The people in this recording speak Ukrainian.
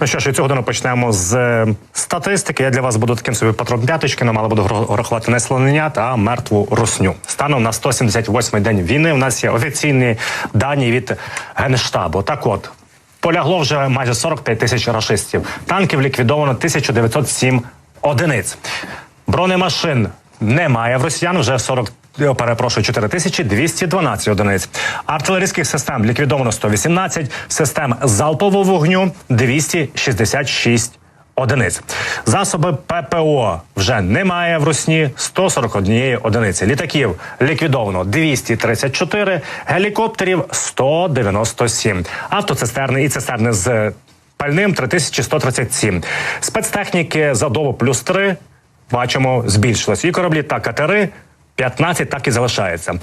Ну що ж, і цю годину почнемо з е, статистики. Я для вас буду таким собі патрон П'яточкином, але буду рахувати не слоненят, а мертву русню. Станом на 178-й день війни. У нас є офіційні дані від генштабу. Так от. Полягло вже майже 45 тисяч рашистів. Танків ліквідовано 1907 одиниць. Бронемашин немає в росіян вже 40 я Перепрошую, 4212 одиниць. Артилерійських систем ліквідовано 118, систем залпового вогню 266 одиниць. Засоби ППО вже немає в Русні 141 одиниці. Літаків ліквідовано 234, гелікоптерів 197, автоцистерни і цистерни з пальним 3137. Спецтехніки за добу плюс 3, бачимо, збільшилось. І кораблі та катери 15 так і залишається.